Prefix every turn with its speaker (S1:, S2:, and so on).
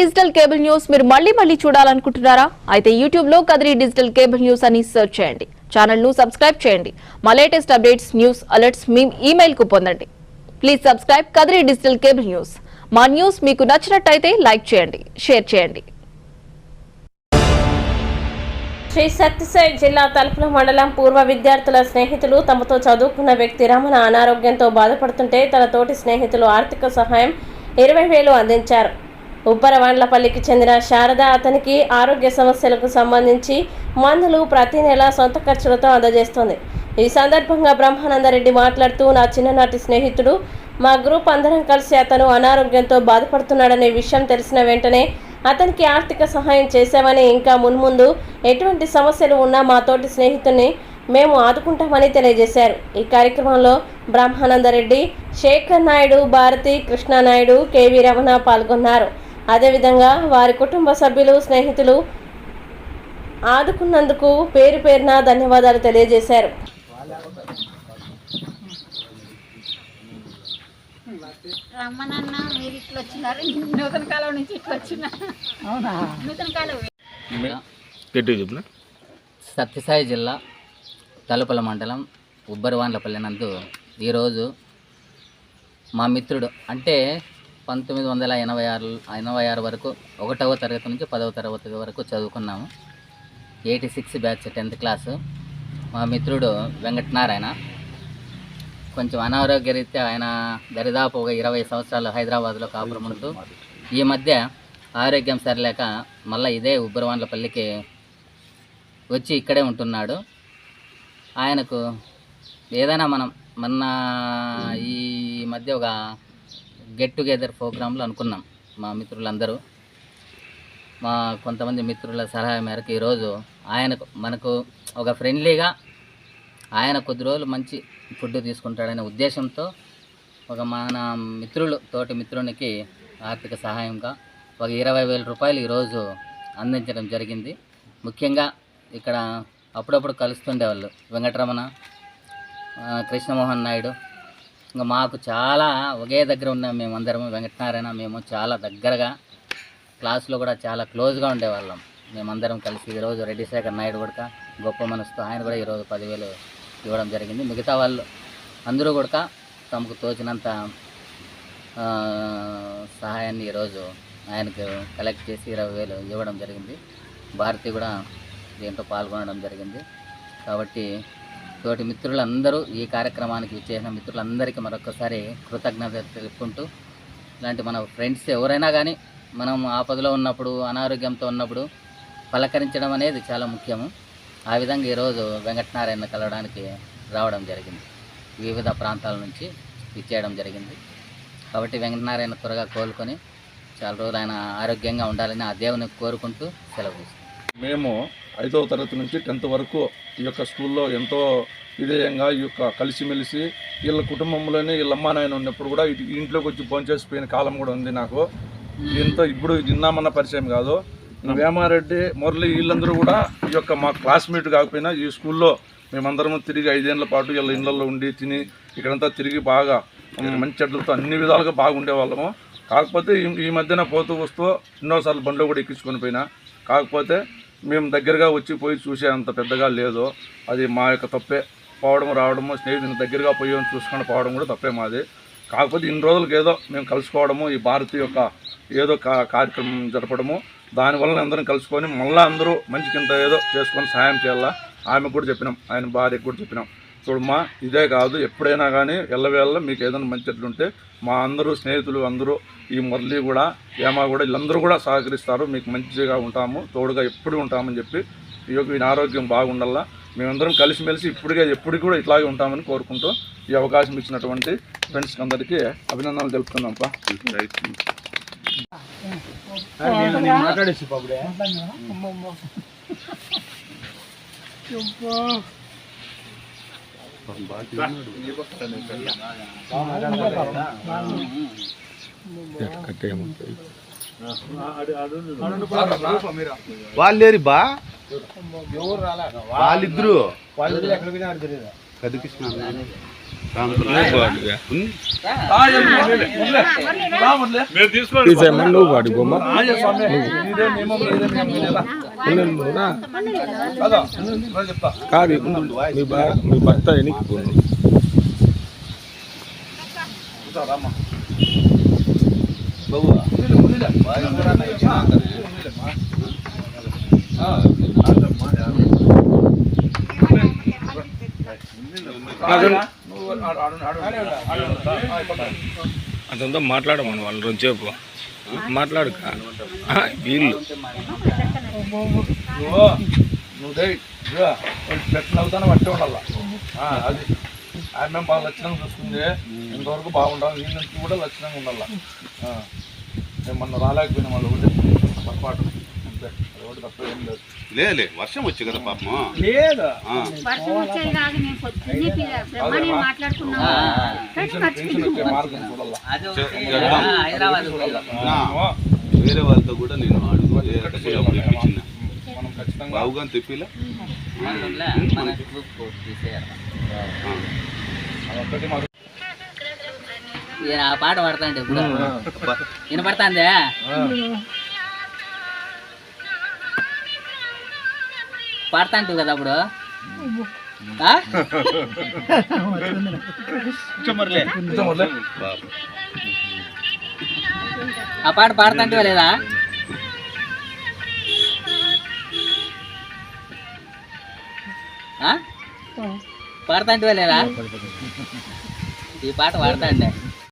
S1: Digital cable news మీరు మళ్ళీ మళ్ళీ చూడాలనుకుంటున్నారా? అయితే యూట్యూబ్లో కదిరి డిజిటల్ కేబుల్ న్యూస్ అని సెర్చ్ చేయండి. ఛానల్ను సబ్స్క్రైబ్ చేయండి. మా లేటెస్ట్ అప్డేట్స్ న్యూస్ అలర్ట్స్ మీ ఈమెయిల్కు పొందండి. Please subscribe Kadiri digital cable news. మా న్యూస్ మీకు నచ్చినట్టయితే లైక్ చేయండి షేర్ చేయండి.
S2: శ్రీ సత్యసాయి జిల్లా తలుపుల మండలం పూర్వ విద్యార్థుల స్నేహితులు తమతో చదువుకున్న వ్యక్తి రమణ అనారోగ్యంతో బాధపడుతుంటే తన తోటి స్నేహితులు ఆర్థిక సహాయం ఇరవై వేలు అందించారు. ఉప్పరవాండ్లపల్లికి చెందిన శారద అతనికి ఆరోగ్య సమస్యలకు సంబంధించి మందులు ప్రతి నెల సొంత ఖర్చులతో అందజేస్తుంది. ఈ సందర్భంగా బ్రహ్మానందరెడ్డి మాట్లాడుతూ నా చిన్ననాటి స్నేహితుడు మా గ్రూప్ అందరం కలిసి అతను అనారోగ్యంతో బాధపడుతున్నాడనే విషయం తెలిసిన వెంటనే అతనికి ఆర్థిక సహాయం చేశామని ఇంకా మున్ముందు ఎటువంటి సమస్యలు ఉన్నా మా తోటి స్నేహితుడిని మేము ఆదుకుంటామని తెలియజేశారు. ఈ కార్యక్రమంలో బ్రహ్మానందరెడ్డి శేఖర్ నాయుడు భారతి కృష్ణానాయుడు కేవీ రమణ పాల్గొన్నారు. అదేవిధంగా వారి కుటుంబ సభ్యులు స్నేహితులు ఆదుకున్నందుకు పేరు పేరున ధన్యవాదాలు తెలియజేశారు.
S3: రమ్మనన్న మీరు ఇట్లా వచ్చినారు. నూతన కాలం నుంచి ఇట్లా వచ్చిన. నూతన కాలం
S4: సత్యసాయి జిల్లా తలుపల మండలం ఉబ్బరివాన్లపల్లి నందు ఈరోజు మా మిత్రుడు అంటే పంతొమ్మిది వందల ఎనభై ఆరు ఎనభై ఆరు వరకు ఒకటవ తరగతి నుంచి పదవ తరగతి వరకు చదువుకున్నాము. Eighty six batch tenth class. మా మిత్రుడు వెంకటనారాయణ. కొంచెం అనారోగ్యరీత్యా ఆయన దరిదాపు ఒక ఇరవై సంవత్సరాలు హైదరాబాద్లో కాపురం ఉంటూ ఈ మధ్య ఆరోగ్యం సరిలేక మళ్ళీ ఇదే ఉబ్బరవాన్లపల్లికి వచ్చి ఇక్కడే ఉంటున్నాడు. ఆయనకు ఏదైనా మనం మొన్న ఈ మధ్య ఒక గెట్ టుగెదర్ ప్రోగ్రాంలు అనుకున్నాం మా మిత్రులందరూ. మా కొంతమంది మిత్రుల సలహా మేరకు ఈరోజు ఆయనకు మనకు ఒక ఫ్రెండ్లీగా ఆయన కొద్ది రోజులు మంచి ఫుడ్ తీసుకుంటాడనే ఉద్దేశంతో ఒక మన మిత్రులు తోటి మిత్రునికి ఆర్థిక సహాయంగా ఒక ఇరవై వేల రూపాయలు ఈరోజు అందించడం జరిగింది. ముఖ్యంగా ఇక్కడ అప్పుడప్పుడు కలుస్తుండేవాళ్ళు. వెంకటరమణ కృష్ణమోహన్ నాయుడు ఇంకా మాకు చాలా ఒకే దగ్గర ఉన్నాం మేమందరము వెంకటనారాయణ మేము చాలా దగ్గరగా క్లాస్లో కూడా చాలా క్లోజ్గా ఉండేవాళ్ళం. మేమందరం కలిసి ఈరోజు రెడ్డిశేఖర్ నాయుడు కూడా గొప్ప మనసుతో ఆయన కూడా ఈరోజు పదివేలు ఇవ్వడం జరిగింది. మిగతా వాళ్ళు అందరూ కూడా తమకు తోచినంత సహాయాన్ని ఈరోజు ఆయనకు కలెక్ట్ చేసి ఇరవై వేలు ఇవ్వడం జరిగింది. భారతి కూడా దీంట్లో పాల్గొనడం జరిగింది. కాబట్టి తోటి మిత్రులందరూ ఈ కార్యక్రమానికి విచ్చేసిన మిత్రులందరికీ మరొకసారి కృతజ్ఞత తెలుపుకుంటూ ఇలాంటి మన ఫ్రెండ్స్ ఎవరైనా కానీ మనం ఆపదలో ఉన్నప్పుడు అనారోగ్యంతో ఉన్నప్పుడు పలకరించడం అనేది చాలా ముఖ్యము. ఆ విధంగా ఈరోజు వెంకటనారాయణ కలవడానికి రావడం జరిగింది. వివిధ ప్రాంతాల నుంచి ఇచ్చేయడం జరిగింది. కాబట్టి వెంకటనారాయణ త్వరగా కోలుకొని చాలా రోజులు ఆయన ఆరోగ్యంగా ఉండాలని ఆ దేవుని కోరుకుంటూ సెలవు
S5: మేము ఐదవ తరగతి నుంచి టెన్త్ వరకు ఈ యొక్క స్కూల్లో ఎంతో విధేయంగా ఈ యొక్క కలిసిమెలిసి వీళ్ళ కుటుంబంలోనే వీళ్ళ అమ్మా నాయన ఉన్నప్పుడు కూడా ఇటు ఇంట్లోకి వచ్చి భోంచేసిపోయిన కాలం కూడా ఉంది నాకు. దీంతో ఇప్పుడు నిన్నామన్న పరిచయం కాదు. వేమారెడ్డి మురళి వీళ్ళందరూ కూడా ఈ యొక్క మా క్లాస్మేట్ కాకపోయినా ఈ స్కూల్లో మేమందరం తిరిగి ఐదేళ్ళ పాటు వీళ్ళ ఇళ్ళల్లో ఉండి తిని ఇక్కడంతా తిరిగి బాగా మంచి చెడ్లతో అన్ని విధాలుగా బాగుండే వాళ్ళము. కాకపోతే ఈ- ఈ మధ్యన పోతూ వస్తూ ఎన్నోసార్లు బండ్లో కూడా ఎక్కించుకొని పోయినా. కాకపోతే మేము దగ్గరగా వచ్చి పోయి చూసే అంత పెద్దగా లేదు. అది మా యొక్క తప్పే. పోవడం రావడము స్నేహితుని దగ్గరగా పోయి చూసుకొని పోవడం కూడా తప్పే మాది. కాకపోతే ఇన్ని రోజులకి ఏదో మేము కలుసుకోవడము ఈ భారతి యొక్క ఏదో కా కార్యక్రమం జరపడము దానివల్ల అందరం కలుసుకొని మళ్ళీ అందరూ మంచి కింద ఏదో చేసుకొని సాయం చేయాలా? ఆమెకు కూడా చెప్పినాం. ఆయన భార్యకు కూడా చెప్పినాం. చూడమ్మా ఇదే కాదు ఎప్పుడైనా కానీ ఎల్లవేళ్ళ మీకు ఏదైనా మంచి ఉంటే మా అందరూ స్నేహితులు అందరూ ఈ మురళి కూడా ఏమా కూడా వీళ్ళందరూ కూడా సహకరిస్తారు. మీకు మంచిగా ఉంటాము తోడుగా ఎప్పుడు ఉంటామని చెప్పి ఈ యొక్క ఆరోగ్యం బాగుండాలా. మేమందరం కలిసిమెలిసి ఇప్పటికే ఎప్పటికి కూడా ఇట్లాగే ఉంటామని కోరుకుంటూ ఈ అవకాశం ఇచ్చినటువంటి ఫ్రెండ్స్కి అందరికీ అభినందనలు తెలుపుతున్నాంపా
S6: వాళ్ళేరి బా? వాళ్ళిద్దరు? కదికృష్ణ నువ్వు పాడుగా.
S5: కాదు
S6: మీ మీ భర్త ఎనికి పోను అతనితో మాట్లాడమను వాళ్ళు రెండుసేపు. మాట్లాడుక వీళ్ళు.
S5: నువ్వు నువ్వు అవుతాను పట్టే ఉండాల అది ఆమె బాగా లక్షణంగా చూస్తుంది ఇంతవరకు బాగుండాలి నీ నుంచి కూడా లక్షణంగా ఉండాలి. ఆ. మొన్న రాలేకపోయినా వాళ్ళు ఒకటి. పొరపాటు అంతే. ఒకటి తప్ప ఏం లేదు
S7: లేలే వర్షం వచ్చి కదా పాపం.
S5: లేదు.
S3: వర్షం వచ్చేది కాదు నేను పొద్దున్నే పిల్ల- కానీ
S5: మార్గం చూడాల?
S4: హైదరాబాద్
S7: వేరే వాళ్ళతో కూడా నేను అడుగు తెప్పించిన
S5: మనం ఖచ్చితంగా
S7: బావుగా తెప్పిలా?
S4: మన గ్రూప్ తీసేయాలి.
S5: ఒక్కటి మాకు
S4: ఈయన ఆ పాట పాడతాండి ఇప్పుడు. వినపడుతుందే? పాడతాంటు కదా అప్పుడు? ఆ? పాట పాడతాంటివా లేదా? ఆ? పాడతాంటివా లేదా? ఈ పాట పాడతాండే.